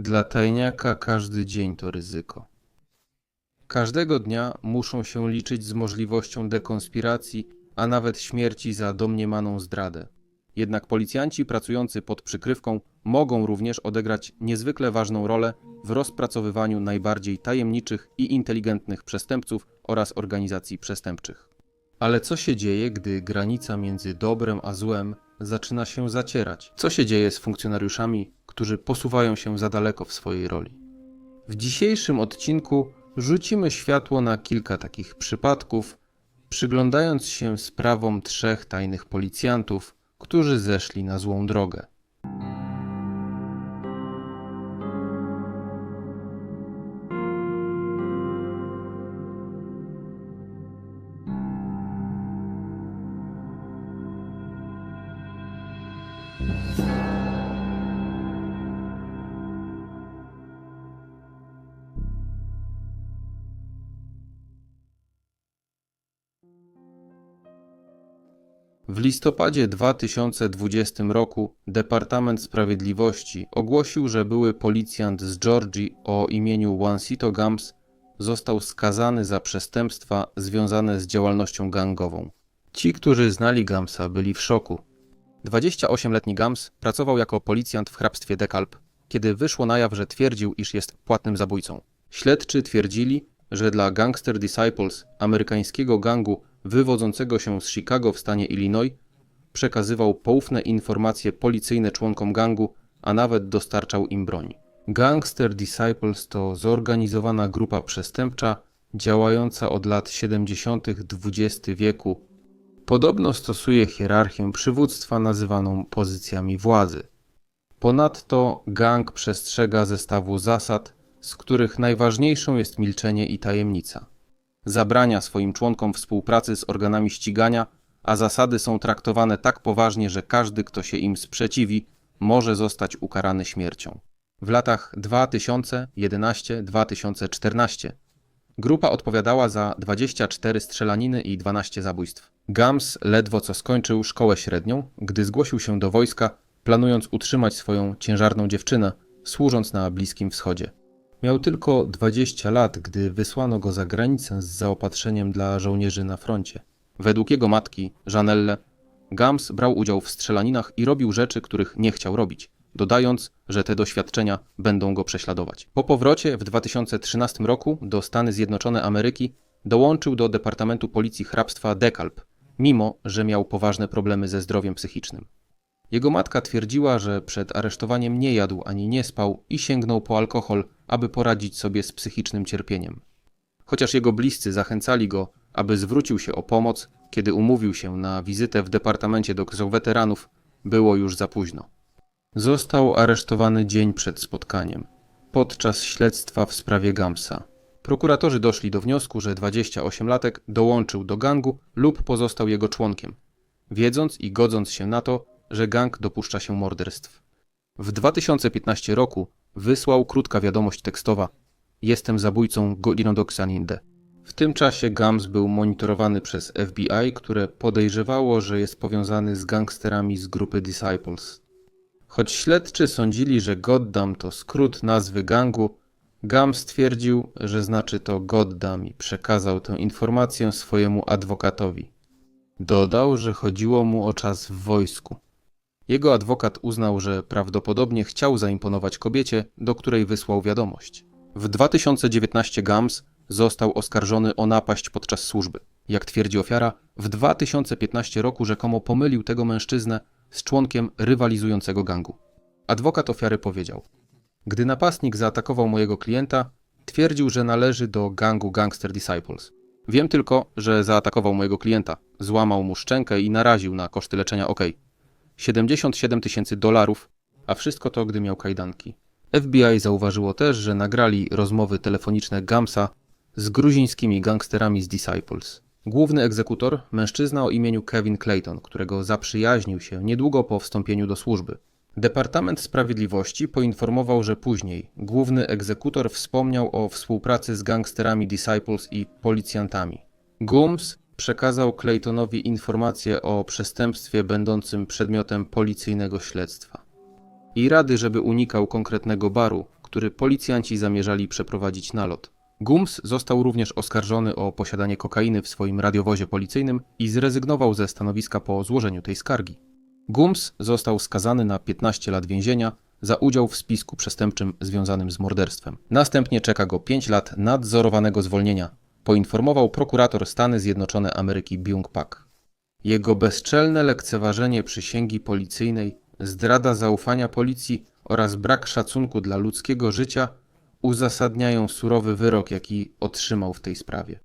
Dla tajniaka każdy dzień to ryzyko. Każdego dnia muszą się liczyć z możliwością dekonspiracji, a nawet śmierci za domniemaną zdradę. Jednak policjanci pracujący pod przykrywką mogą również odegrać niezwykle ważną rolę w rozpracowywaniu najbardziej tajemniczych i inteligentnych przestępców oraz organizacji przestępczych. Ale co się dzieje, gdy granica między dobrem a złem zaczyna się zacierać? Co się dzieje z funkcjonariuszami, którzy posuwają się za daleko w swojej roli? W dzisiejszym odcinku rzucimy światło na kilka takich przypadków, przyglądając się sprawom trzech tajnych policjantów, którzy zeszli na złą drogę. Listopadzie 2020 roku Departament Sprawiedliwości ogłosił, że były policjant z Georgii o imieniu Juancito Gams został skazany za przestępstwa związane z działalnością gangową. Ci, którzy znali Gamsa, byli w szoku. 28-letni Gams pracował jako policjant w hrabstwie DeKalb, kiedy wyszło na jaw, że twierdził, iż jest płatnym zabójcą. Śledczy twierdzili, że dla Gangster Disciples, amerykańskiego gangu wywodzącego się z Chicago w stanie Illinois, przekazywał poufne informacje policyjne członkom gangu, a nawet dostarczał im broń. Gangster Disciples to zorganizowana grupa przestępcza działająca od lat 70. XX wieku. Podobno stosuje hierarchię przywództwa nazywaną pozycjami władzy. Ponadto gang przestrzega zestawu zasad, z których najważniejszą jest milczenie i tajemnica. Zabrania swoim członkom współpracy z organami ścigania, a zasady są traktowane tak poważnie, że każdy, kto się im sprzeciwi, może zostać ukarany śmiercią. W latach 2011-2014 grupa odpowiadała za 24 strzelaniny i 12 zabójstw. Gams ledwo co skończył szkołę średnią, gdy zgłosił się do wojska, planując utrzymać swoją ciężarną dziewczynę, służąc na Bliskim Wschodzie. Miał tylko 20 lat, gdy wysłano go za granicę z zaopatrzeniem dla żołnierzy na froncie. Według jego matki, Janelle, Gams brał udział w strzelaninach i robił rzeczy, których nie chciał robić, dodając, że te doświadczenia będą go prześladować. Po powrocie w 2013 roku do Stany Zjednoczone Ameryki dołączył do Departamentu Policji Hrabstwa DeKalb, mimo że miał poważne problemy ze zdrowiem psychicznym. Jego matka twierdziła, że przed aresztowaniem nie jadł ani nie spał i sięgnął po alkohol, aby poradzić sobie z psychicznym cierpieniem. Chociaż jego bliscy zachęcali go, aby zwrócił się o pomoc, kiedy umówił się na wizytę w departamencie do weteranów, było już za późno. Został aresztowany dzień przed spotkaniem, podczas śledztwa w sprawie Gamsa. Prokuratorzy doszli do wniosku, że 28-latek dołączył do gangu lub pozostał jego członkiem, wiedząc i godząc się na to, że gang dopuszcza się morderstw. W 2015 roku wysłał krótka wiadomość tekstowa Jestem zabójcą Golino Xaninde. W tym czasie Gams był monitorowany przez FBI, które podejrzewało, że jest powiązany z gangsterami z grupy Disciples. Choć śledczy sądzili, że Goddam to skrót nazwy gangu, Gams stwierdził, że znaczy to Goddam i przekazał tę informację swojemu adwokatowi. Dodał, że chodziło mu o czas w wojsku. Jego adwokat uznał, że prawdopodobnie chciał zaimponować kobiecie, do której wysłał wiadomość. W 2019 Gams został oskarżony o napaść podczas służby. Jak twierdzi ofiara, w 2015 roku rzekomo pomylił tego mężczyznę z członkiem rywalizującego gangu. Adwokat ofiary powiedział: Gdy napastnik zaatakował mojego klienta, twierdził, że należy do gangu Gangster Disciples. Wiem tylko, że zaatakował mojego klienta, złamał mu szczękę i naraził na koszty leczenia OK. 77 tysięcy dolarów, a wszystko to, gdy miał kajdanki. FBI zauważyło też, że nagrali rozmowy telefoniczne Gamsa z gruzińskimi gangsterami z Disciples. Główny egzekutor, mężczyzna o imieniu Kevin Clayton, którego zaprzyjaźnił się niedługo po wstąpieniu do służby. Departament Sprawiedliwości poinformował, że później główny egzekutor wspomniał o współpracy z gangsterami Disciples i policjantami. Gooms przekazał Claytonowi informacje o przestępstwie będącym przedmiotem policyjnego śledztwa. I rady, żeby unikał konkretnego baru, który policjanci zamierzali przeprowadzić nalot. Gums został również oskarżony o posiadanie kokainy w swoim radiowozie policyjnym i zrezygnował ze stanowiska po złożeniu tej skargi. Gums został skazany na 15 lat więzienia za udział w spisku przestępczym związanym z morderstwem. Następnie czeka go 5 lat nadzorowanego zwolnienia, poinformował prokurator Stany Zjednoczone Ameryki Byung Pak. Jego bezczelne lekceważenie przysięgi policyjnej, zdrada zaufania policji oraz brak szacunku dla ludzkiego życia uzasadniają surowy wyrok, jaki otrzymał w tej sprawie.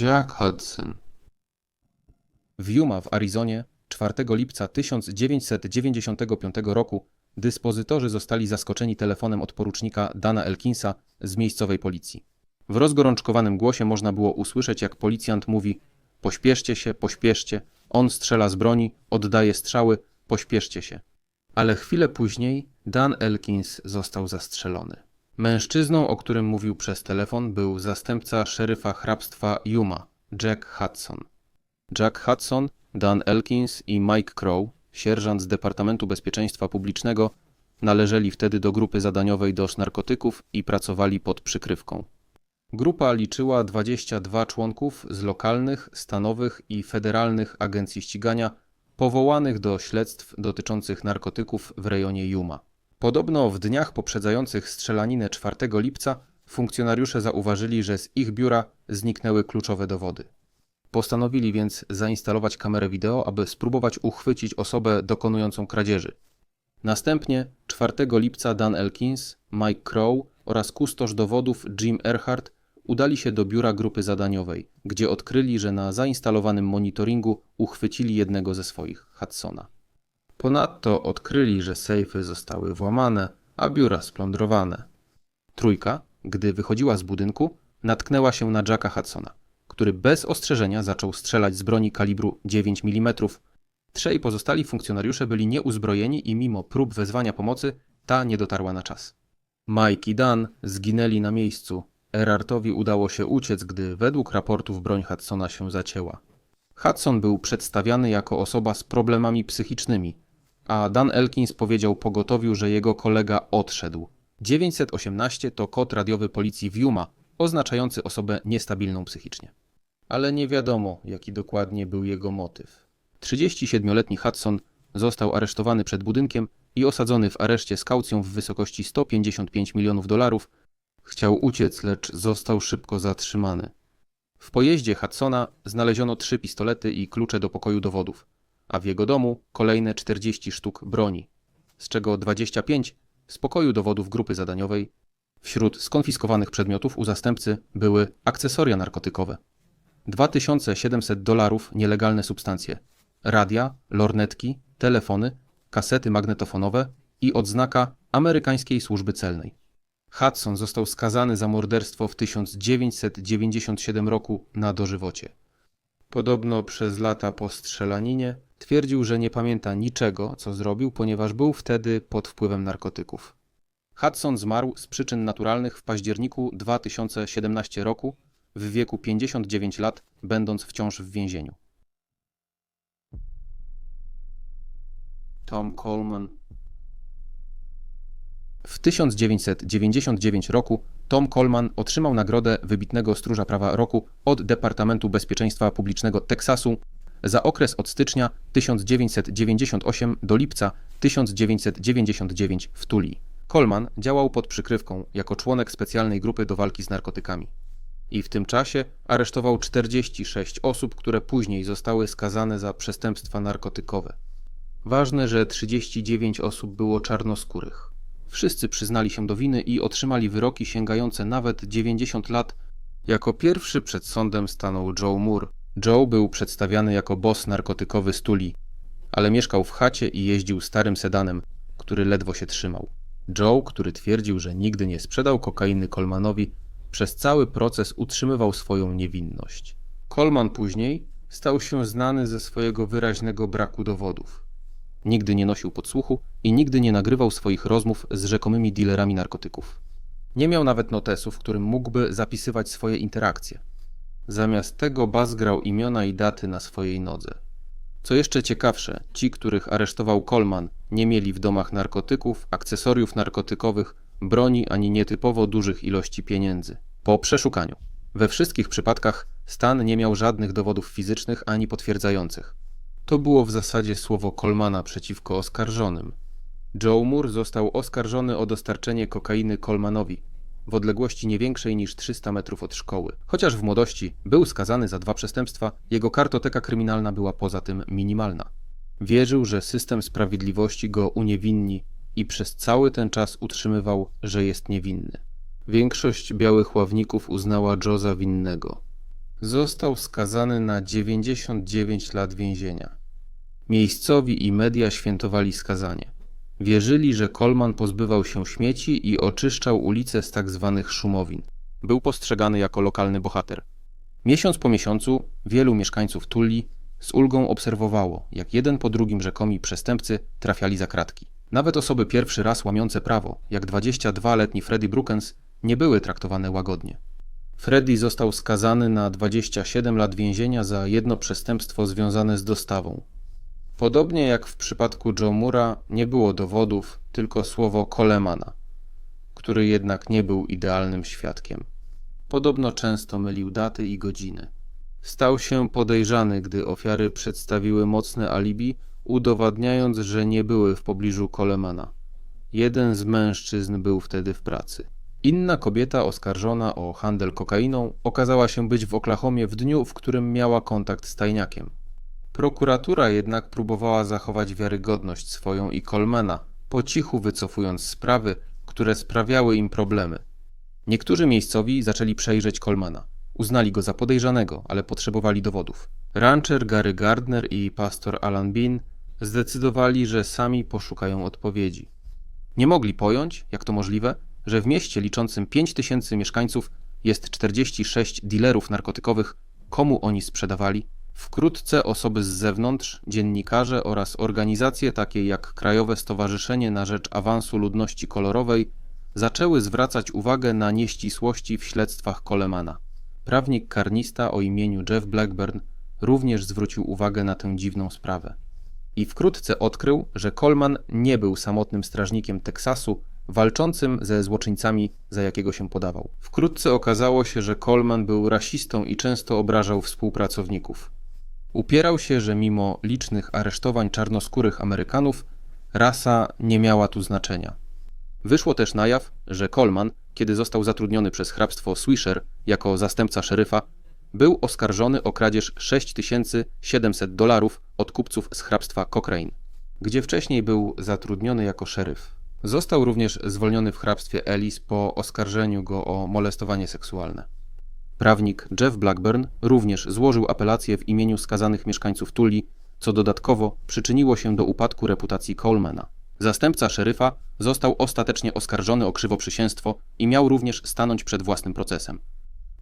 Jack Hudson w Yuma w Arizonie 4 lipca 1995 roku dyspozytorzy zostali zaskoczeni telefonem od porucznika Dana Elkinsa z miejscowej policji. W rozgorączkowanym głosie można było usłyszeć, jak policjant mówi: Pośpieszcie się, pośpieszcie, on strzela z broni, oddaje strzały, pośpieszcie się. Ale chwilę później Dan Elkins został zastrzelony. Mężczyzną, o którym mówił przez telefon, był zastępca szeryfa hrabstwa Yuma, Jack Hudson. Jack Hudson, Dan Elkins i Mike Crow, sierżant z Departamentu Bezpieczeństwa Publicznego, należeli wtedy do grupy zadaniowej do narkotyków i pracowali pod przykrywką. Grupa liczyła 22 członków z lokalnych, stanowych i federalnych agencji ścigania powołanych do śledztw dotyczących narkotyków w rejonie Yuma. Podobno w dniach poprzedzających strzelaninę 4 lipca funkcjonariusze zauważyli, że z ich biura zniknęły kluczowe dowody. Postanowili więc zainstalować kamerę wideo, aby spróbować uchwycić osobę dokonującą kradzieży. Następnie 4 lipca Dan Elkins, Mike Crow oraz kustosz dowodów Jim Earhart udali się do biura grupy zadaniowej, gdzie odkryli, że na zainstalowanym monitoringu uchwycili jednego ze swoich, Hudsona. Ponadto odkryli, że sejfy zostały włamane, a biura splądrowane. Trójka, gdy wychodziła z budynku, natknęła się na Jacka Hudsona, który bez ostrzeżenia zaczął strzelać z broni kalibru 9 mm. Trzej pozostali funkcjonariusze byli nieuzbrojeni i mimo prób wezwania pomocy, ta nie dotarła na czas. Mike i Dan zginęli na miejscu, Erartowi udało się uciec, gdy według raportów broń Hudsona się zacięła. Hudson był przedstawiany jako osoba z problemami psychicznymi, a Dan Elkins powiedział pogotowiu, że jego kolega odszedł. 918 to kod radiowy policji w Yuma, oznaczający osobę niestabilną psychicznie. Ale nie wiadomo, jaki dokładnie był jego motyw. 37-letni Hudson został aresztowany przed budynkiem i osadzony w areszcie z kaucją w wysokości 155 milionów dolarów Chciał uciec, lecz został szybko zatrzymany. W pojeździe Hudsona znaleziono trzy pistolety i klucze do pokoju dowodów, a w jego domu kolejne 40 sztuk broni, z czego 25 z pokoju dowodów grupy zadaniowej. Wśród skonfiskowanych przedmiotów u zastępcy były akcesoria narkotykowe. 2700 dolarów nielegalne substancje, radia, lornetki, telefony, kasety magnetofonowe i odznaka amerykańskiej służby celnej. Hudson został skazany za morderstwo w 1997 roku na dożywocie. Podobno przez lata po strzelaninie twierdził, że nie pamięta niczego, co zrobił, ponieważ był wtedy pod wpływem narkotyków. Hudson zmarł z przyczyn naturalnych w październiku 2017 roku w wieku 59 lat, będąc wciąż w więzieniu. Tom Coleman w 1999 roku Tom Coleman otrzymał nagrodę wybitnego stróża prawa roku od Departamentu Bezpieczeństwa Publicznego Teksasu za okres od stycznia 1998 do lipca 1999 w Tuli. Coleman działał pod przykrywką jako członek specjalnej grupy do walki z narkotykami. I w tym czasie aresztował 46 osób, które później zostały skazane za przestępstwa narkotykowe. Ważne, że 39 osób było czarnoskórych. Wszyscy przyznali się do winy i otrzymali wyroki sięgające nawet 90 lat. Jako pierwszy przed sądem stanął Joe Moore. Joe był przedstawiany jako boss narkotykowy Stuli, ale mieszkał w chacie i jeździł starym sedanem, który ledwo się trzymał. Joe, który twierdził, że nigdy nie sprzedał kokainy Colmanowi, przez cały proces utrzymywał swoją niewinność. Colman później stał się znany ze swojego wyraźnego braku dowodów. Nigdy nie nosił podsłuchu i nigdy nie nagrywał swoich rozmów z rzekomymi dealerami narkotyków. Nie miał nawet notesu, w którym mógłby zapisywać swoje interakcje. Zamiast tego bazgrał imiona i daty na swojej nodze. Co jeszcze ciekawsze, ci, których aresztował Coleman, nie mieli w domach narkotyków, akcesoriów narkotykowych, broni ani nietypowo dużych ilości pieniędzy. Po przeszukaniu. We wszystkich przypadkach stan nie miał żadnych dowodów fizycznych ani potwierdzających. To było w zasadzie słowo Colmana przeciwko oskarżonym. Joe Moore został oskarżony o dostarczenie kokainy Colmanowi w odległości nie większej niż 300 metrów od szkoły. Chociaż w młodości był skazany za dwa przestępstwa, jego kartoteka kryminalna była poza tym minimalna. Wierzył, że system sprawiedliwości go uniewinni i przez cały ten czas utrzymywał, że jest niewinny. Większość białych ławników uznała Joe za winnego. Został skazany na 99 lat więzienia. Miejscowi i media świętowali skazanie. Wierzyli, że Coleman pozbywał się śmieci i oczyszczał ulice z tak zwanych szumowin. Był postrzegany jako lokalny bohater. Miesiąc po miesiącu wielu mieszkańców Tulli z ulgą obserwowało, jak jeden po drugim rzekomi przestępcy trafiali za kratki. Nawet osoby pierwszy raz łamiące prawo, jak 22-letni Freddie Brookens, nie były traktowane łagodnie. Freddie został skazany na 27 lat więzienia za jedno przestępstwo związane z dostawą. Podobnie jak w przypadku Joe Mura, nie było dowodów, tylko słowo Colemana, który jednak nie był idealnym świadkiem. Podobno często mylił daty i godziny. Stał się podejrzany, gdy ofiary przedstawiły mocne alibi, udowadniając, że nie były w pobliżu Colemana. Jeden z mężczyzn był wtedy w pracy. Inna kobieta oskarżona o handel kokainą okazała się być w Oklahomie w dniu, w którym miała kontakt z tajniakiem. Prokuratura jednak próbowała zachować wiarygodność swoją i Colmana, po cichu wycofując sprawy, które sprawiały im problemy. Niektórzy miejscowi zaczęli przejrzeć Colmana. Uznali go za podejrzanego, ale potrzebowali dowodów. Rancher Gary Gardner i pastor Alan Bean zdecydowali, że sami poszukają odpowiedzi. Nie mogli pojąć, jak to możliwe, że w mieście liczącym 5 tysięcy mieszkańców jest 46 dealerów narkotykowych, komu oni sprzedawali. Wkrótce osoby z zewnątrz, dziennikarze oraz organizacje takie jak Krajowe Stowarzyszenie na Rzecz Awansu Ludności Kolorowej zaczęły zwracać uwagę na nieścisłości w śledztwach Colemana. Prawnik karnista o imieniu Jeff Blackburn również zwrócił uwagę na tę dziwną sprawę. I wkrótce odkrył, że Coleman nie był samotnym strażnikiem Teksasu, walczącym ze złoczyńcami, za jakiego się podawał. Wkrótce okazało się, że Coleman był rasistą i często obrażał współpracowników. Upierał się, że mimo licznych aresztowań czarnoskórych Amerykanów, rasa nie miała tu znaczenia. Wyszło też na jaw, że Coleman, kiedy został zatrudniony przez hrabstwo Swisher jako zastępca szeryfa, był oskarżony o kradzież 6700 dolarów od kupców z hrabstwa Cochrane, gdzie wcześniej był zatrudniony jako szeryf. Został również zwolniony w hrabstwie Ellis po oskarżeniu go o molestowanie seksualne. Prawnik Jeff Blackburn również złożył apelację w imieniu skazanych mieszkańców Tulli, co dodatkowo przyczyniło się do upadku reputacji Colemana. Zastępca szeryfa został ostatecznie oskarżony o krzywoprzysięstwo i miał również stanąć przed własnym procesem.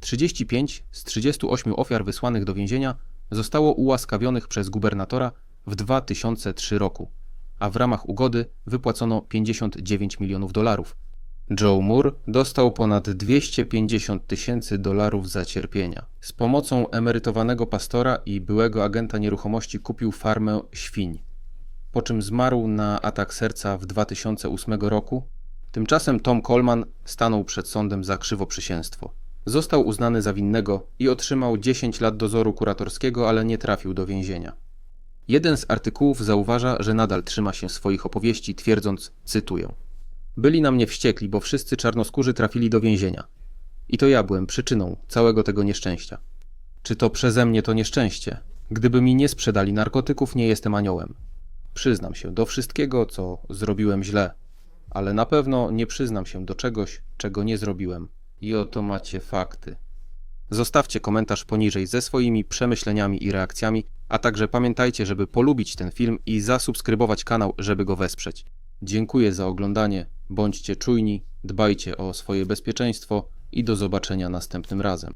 35 z 38 ofiar wysłanych do więzienia zostało ułaskawionych przez gubernatora w 2003 roku, a w ramach ugody wypłacono 59 milionów dolarów. Joe Moore dostał ponad 250 tysięcy dolarów za cierpienia. Z pomocą emerytowanego pastora i byłego agenta nieruchomości kupił farmę świń, po czym zmarł na atak serca w 2008 roku. Tymczasem Tom Coleman stanął przed sądem za krzywoprzysięstwo. Został uznany za winnego i otrzymał 10 lat dozoru kuratorskiego, ale nie trafił do więzienia. Jeden z artykułów zauważa, że nadal trzyma się swoich opowieści, twierdząc, cytuję: Byli na mnie wściekli, bo wszyscy czarnoskórzy trafili do więzienia. I to ja byłem przyczyną całego tego nieszczęścia. Czy to przeze mnie to nieszczęście? Gdyby mi nie sprzedali narkotyków, nie jestem aniołem. Przyznam się do wszystkiego, co zrobiłem źle, ale na pewno nie przyznam się do czegoś, czego nie zrobiłem. I oto macie fakty. Zostawcie komentarz poniżej ze swoimi przemyśleniami i reakcjami, a także pamiętajcie, żeby polubić ten film i zasubskrybować kanał, żeby go wesprzeć. Dziękuję za oglądanie, bądźcie czujni, dbajcie o swoje bezpieczeństwo i do zobaczenia następnym razem.